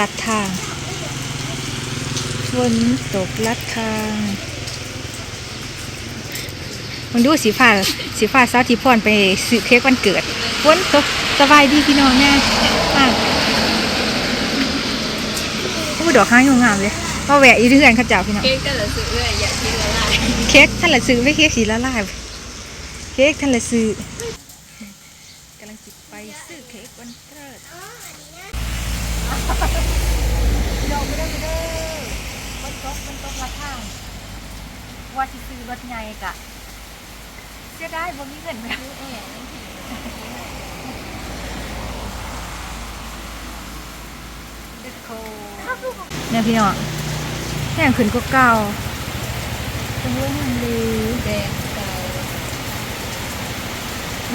ลัดทางฝนตกลัดทางมันดูสีฟ้าสีฟ้าสาวที่พรไปซื้อเค้กวันเกิดฝนตกสบายดีพี่น้องแม่มากโอ้ยดอกห้างงามๆเลยมาแหวะอีเรื่อนเข้าเจ้าพี่น้องเค้กก็เลยซื้อเลยอย่าทิ้งละลายเค้กท่านละซื้อไม่เค้กสีละลายเค้กท่านละซื้อกำลังจิบไปซื้อเค้กวันเกิด ยอมไม่ได้ไม่ได้มันตกมันตกราคางว่าที่ซื้อรถใหญ่กะเสียได้บ่มีเงินไหมเด็ดโคเนี่ยพี่น้องแห้งขึ้นกว่าเก่าจังเลยมันดีแดงเก่า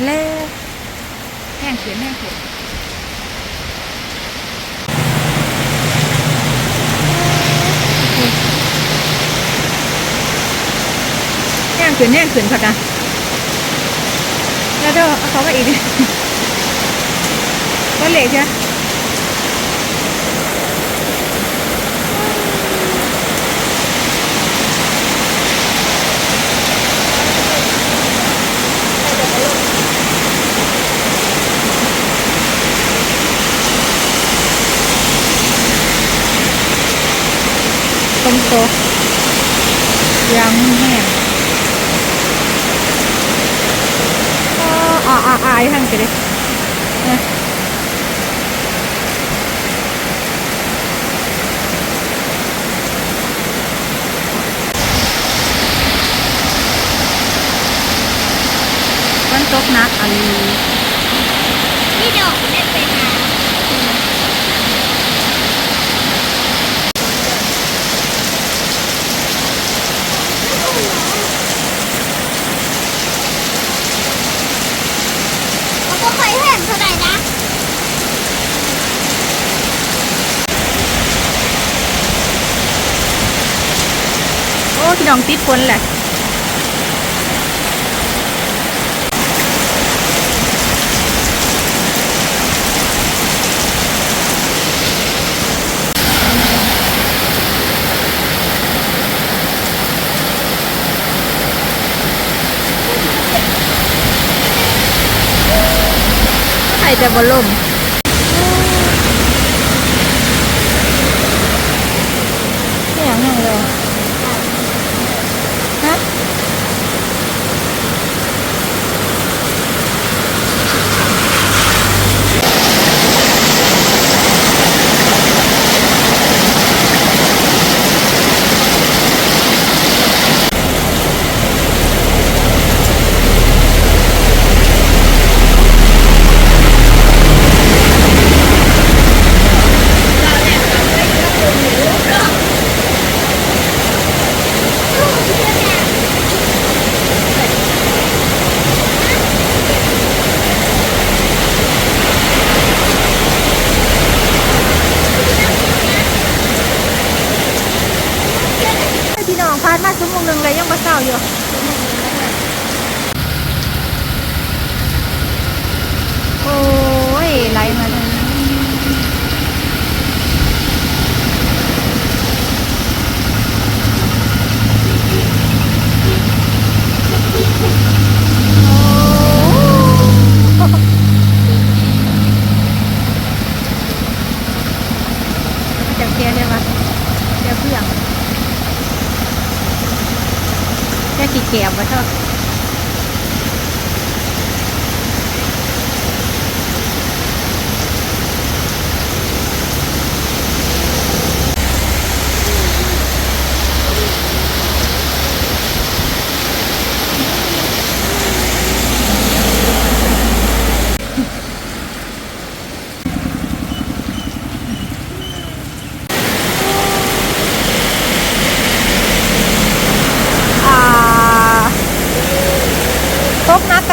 เล่แห้งเขียนแห้งเขียน แห้งเขียนแห้งเขียนผัดนะแล้วเด้อเอาเขามาอีกดิก็เหล็กใช่ไหม ต้มโต๊ะยังแห้งก็ อ่าอ่าอายทั้งกันเลยนะวันตกหนักอันนี้ พี่ดอกเล่นไปหา เขาก็เคยเห็นเท่าไหร่นะ โอ้พี่ น้องติดฝนแหละใครจะบอลมไม่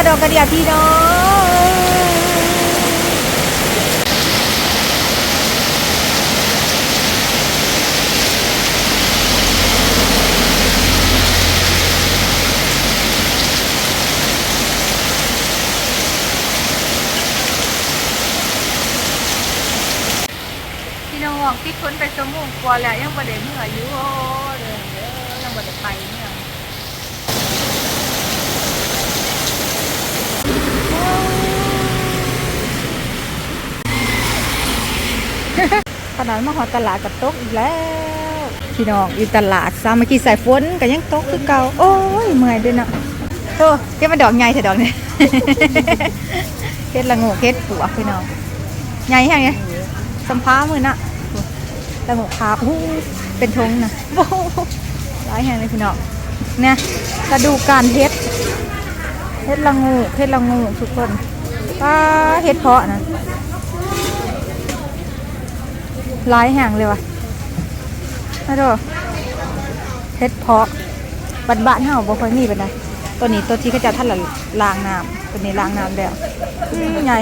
ดอกกระเดียพี่น้องพี่น้องที่คนไปสมุงกลัวแล้วยังบ่ได้เมื่ออยู่เด้อยังบ่ได้ไปเนี่ย ขนาดมาหอตลาดกับตกอีกแล้วพี่น้องอยู่ตลาดสามัคคีสายฝนก็ยังตกคือเก่าโอ้ยเมื่อยด้วยเนาะโธ่เก็บมาดอกใหญ่เถอะดอกนี้เฮ็ดละงูเฮ็ดปวกพี่น้องใหญ่แค่ไงสัมภามือน่ะละงูคาอู้เป็นทงนะโอ้ายแห่งเลยพี่น้องเนี่ยกระดูกการเฮ็ด เฮ็ดละงูเฮ็ดละงูทุกคนป้าเฮ็ดเพาะนะหลายแห่งเลยว่ะมาดูเฮ็ดเพาะบ้านบ้านๆเฮาบ่ค่อยมีปานใดตัวนี้ตัวที่เขาจะท่านละล้างน้ำตัวนี้ล้างน้ำแล้วใหญ่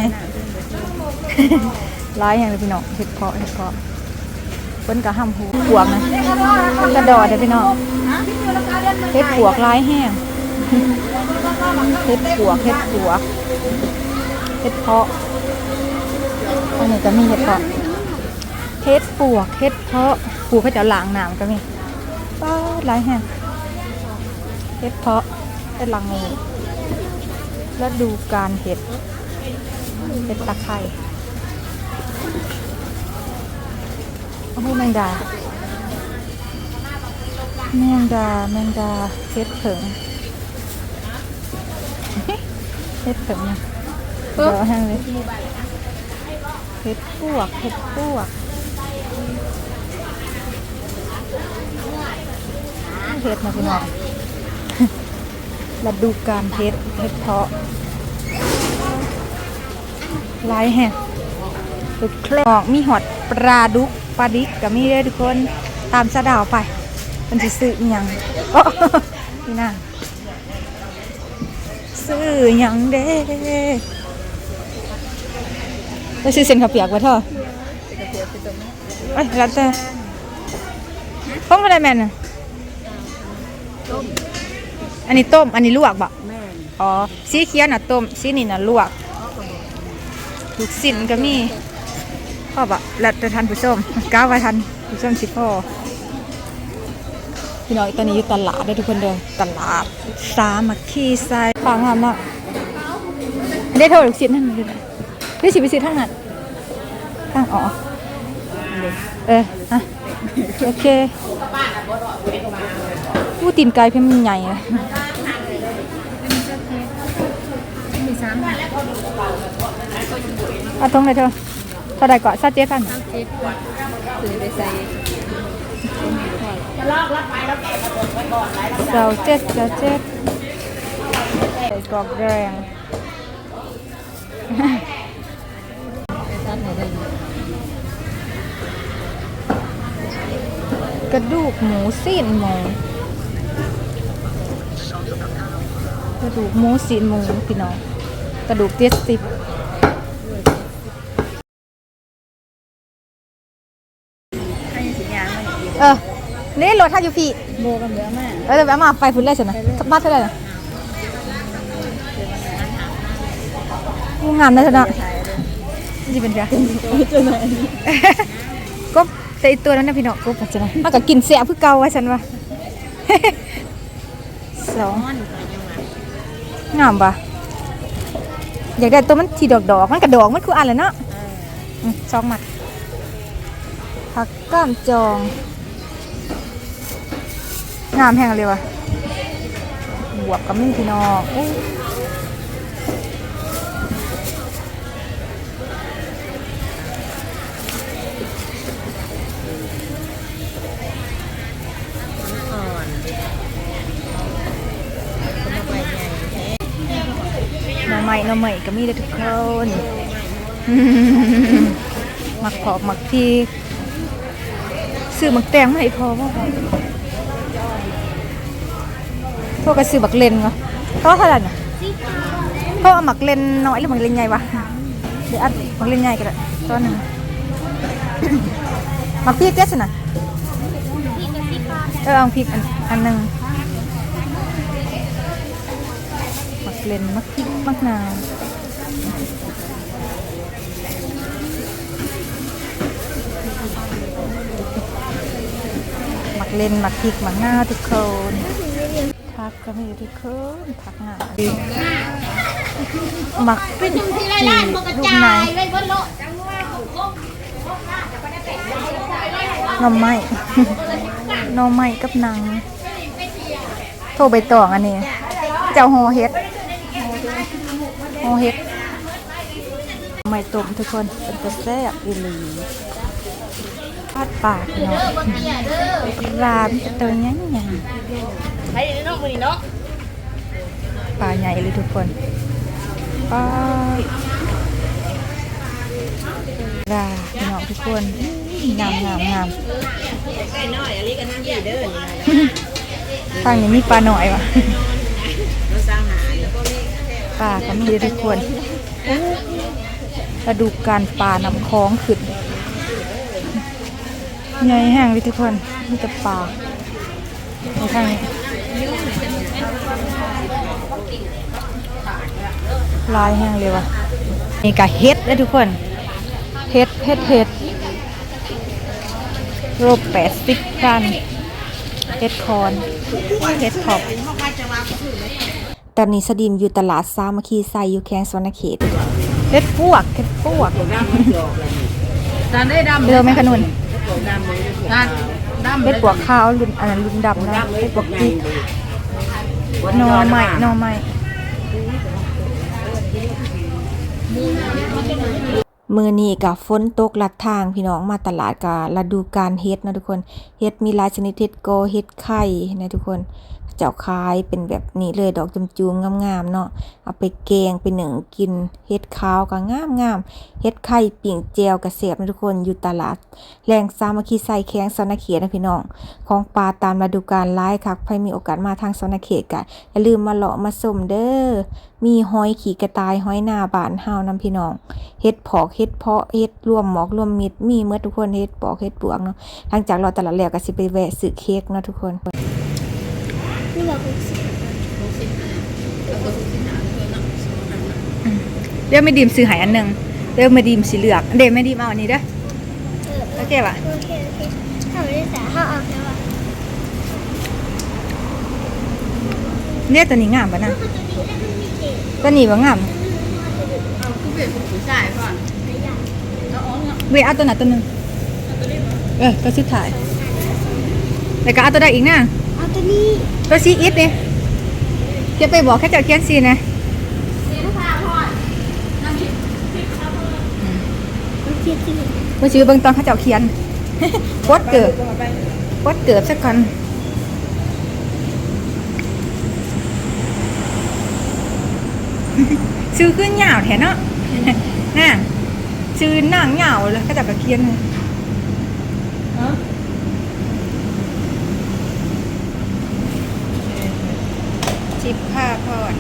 ร้ายอย่งเลยพี่น้องเห็ดเพาะเห็ดเพาะเพิ่นกะห้ำหูปวกนะกระดอดเลยพี่น้องเห็ดปวกร้ายแห้ง เห็ดปวกเห็ดปวกเห็ดเพาะอันนี้ก็มีเห็ดเพาะเห็ดปวกเห็ดเพาะปูเขาจะล้างน้ำก็มีป้าดร้ายแห้งเห็ดเพาะเห็ดลังงูแล้วดูการเห็ดเป็นตะไคร่โอ้แมงดาแมงดาแมงดาเฮ็ดเผิง เฮ็ดเผิงนะเดี๋ยวให้เลยเฮ็ดพวกเฮ็ดพวกเฮ็ดนะพี่น้องฤดูการเฮ็ดเฮ็ดเพาะหลายแห่งตุกคลองมีหอดปลาดุกปลาดิกก็มีเด้อทุกคนตามสะดาวไป มันจะซื้ออิหยังโอ้นี่น่า ซื้ออิหยังเด้ไปซื้อเส้นข้าวเปียกไว้เถอะเอ้ยแล้วแต่ต้มอะไรแม่น่ะอันนี้ต้ม อันนี้ลวกบ่อ๋อ สีเขียวน่ะต้ม สีนี่น่ะลวกลูกสินก็มีพ่อบอกแล้วแต่ทันผู้ชมก้าวไปทันผู้ชมสิพ่อ พี่น้อยตอนนี้อยู่ตลาดได้อทุกคนเดินตลาดสามัคคีไซฟังงามเนาะได้โทรลูกสินนั่นเลยได้สิไปซื้อทางนั้นทางอ๋อเออฮะโอเคผู้ตีนไก่เพิ่มนใหญ่เลยมีซ้ำเอาตรงเลยเธอเท่าไหร่ก่อนซาเจ๊พันเจ็ดถือไปใส่ เจ้าเจ็ดเจ้าเจ็ดใส่กรอกแดงกระดูกหมูสิ้นหมูกระดูกหมูสิ้นหมูพี่น้องกระดูกเจ็ดสิบ เออ นี่รถท่าอยู่พี่โบกันเยอะมากเออเดี๋ยวแวะมาไปพุ่นเลยสินะบ้านเท่าไหร่นะงูงามนะสินะนี่เป็นจ้ะตัวไหนกบแต่อีตัวนั้นนะพี่น้องกบจะนะมันก็กินเสียคือเก่าว่าฉันว่าสองมันงามปะอยากได้ตัวมันทีดอกดอกๆมันกระดอกมันคืออันเลยเนาะอืมสองหมัดผักก้ามจอง งามแห้งเลยวะบวกกับมีพี่น้องอู้หน่อไม้หน่อไม้ก็มีได้ทุกคนหมักผอกหมักพีซื้อหมักแตงมาให้พอว่า พวกก็ซื้อหมักเลนเหรอเพราะเท่าไหน่ะเพราะเอาหมักเลนน้อยหรือหมักเลนใหญ่วะเดี๋ยวอัดหมักเลนใหญ่ก็ได้ตัวหนึ่งหมักพริกเจ๊สนะเออเอาพริกอันอันหนึ่งหมักเลนหมักพริกหมักนาวเลนหมักพริกหมักนาวทุกคน ผักก็มีทุกคนผักหนาหมักจีลูกไหนน่อไม้น่อไม้กับนังโทรไปต่ออันนี้ เจ้าโฮเฮ็ดโฮเฮ็ดไม่ต้มทุกคนเป็นกระแซ่บอีหลีทอดปากเนาะร้านตัวใหญ่ให ญ่ไปเนาะมือนี้เนาะปลาใหญ่เลยทุกคนปลาลาพี่น้องทุกคนงามงามงามใกล้น้อยอันนี้ก็นั่งอยู่เด้อนี่นะทางนี้ปลาหน่อยวะเราสร้างหาแล้วก็มีปลาก็มีทุกคนกระดูกการปลานำคล้องขึ้นใหญ่แห้งเลยทุกคนมีแต่ปลาในทางนี้ ลายแห้งเลยวะนี่ก็เฮ็ดเลยทุกคนเฮ็ดเฮ็ดเฮ็ดโลแปดสิบกันเฮ็ดคอนเฮ็ดขอบตอนนี้สดินอยู่ตลาดสามัคคีไซอยู่แข้งสวรรณเขตเฮ็ดปวกเฮ็ดปวกตานได้ดำเรือไหมขนุนตานดำ เฮ็ดปวกขาวรุ่นอันนั้นรุ่นดำนะเฮ็ดปวกจิกหนอใหม่หนอใหม่ มือนี้กับฝนตกหลัดทางพี่น้องมาตลาดกับฤดูการเฮ็ดนะทุกคนเฮ็ดมีหลายชนิดเฮ็ดโกเฮ็ดไข่นะทุกคน เจ้าคายเป็นแบบนี้เลยดอกจุมๆงามๆเนาะเอาไปแกงไปหนึ่งกินเฮ็ดขาวก็งามๆเฮ็ดไข่ปิ่งแจวกระเสียบนะทุกคนอยู่ตลาดแรงสามัคคีใส่แข้งสนเขตนะพี่น้อง ของปลาตามฤดูกาลหลายคักใครมีโอกาสมาทางสนเขตก็อย่าลืมมาเลาะมาส้มเด้อมีหอยขี่กระต่ายหอยหน้าบานเฮานํพี่น้องเฮ็ดผอกเฮ็ดเพาะเฮ็ดรวมหมอกรวมมิตรมีเมื่อทุกคนเฮ็ดปอกเฮ็ดปวกเนาะหลังจากเราตลาดแล้วก็สิไปแวะซื้อเค้กเนาะทุกคนเดี๋ยวไม่ดีมซื้อใหายอันหนึ่งเดี๋ยวไม่ดีมสีเหลือกเดี๋ยวไม่ดีมเอาอันนี้เด้อโอเคป่ะโอเคโอเคถ้าไม่ได้แต่ถ้าเอาแค่ว่าเนี่ยตัวนี้งามป่ะนะตัวนี้ได้ไม่มีเกศตัวนี้ว่างามเอาคือเป็นผู้ชายก่อนแล้วอ๋อ เนาะเวยเอาตัวไหนตัวหนึ่งเออตัวสุดท้ายแล้วก็เอาตัวใดอีกนะเอาตัวนี้ตัวซีอิดเนี่ยจะไปบอกแค่เจ้าเคียนซีนะโอเคที่นี่มาชื่อเบิ่งตอนเขาเจ้าเขียนโคตรเกิบโคตรเกิบสักก่อนชื่อขึ้นยาวแถเนาะน่ะ ชื่อหนังยาวเลยเขาเจ้าก็เขียนเลยชิปผ้าพอด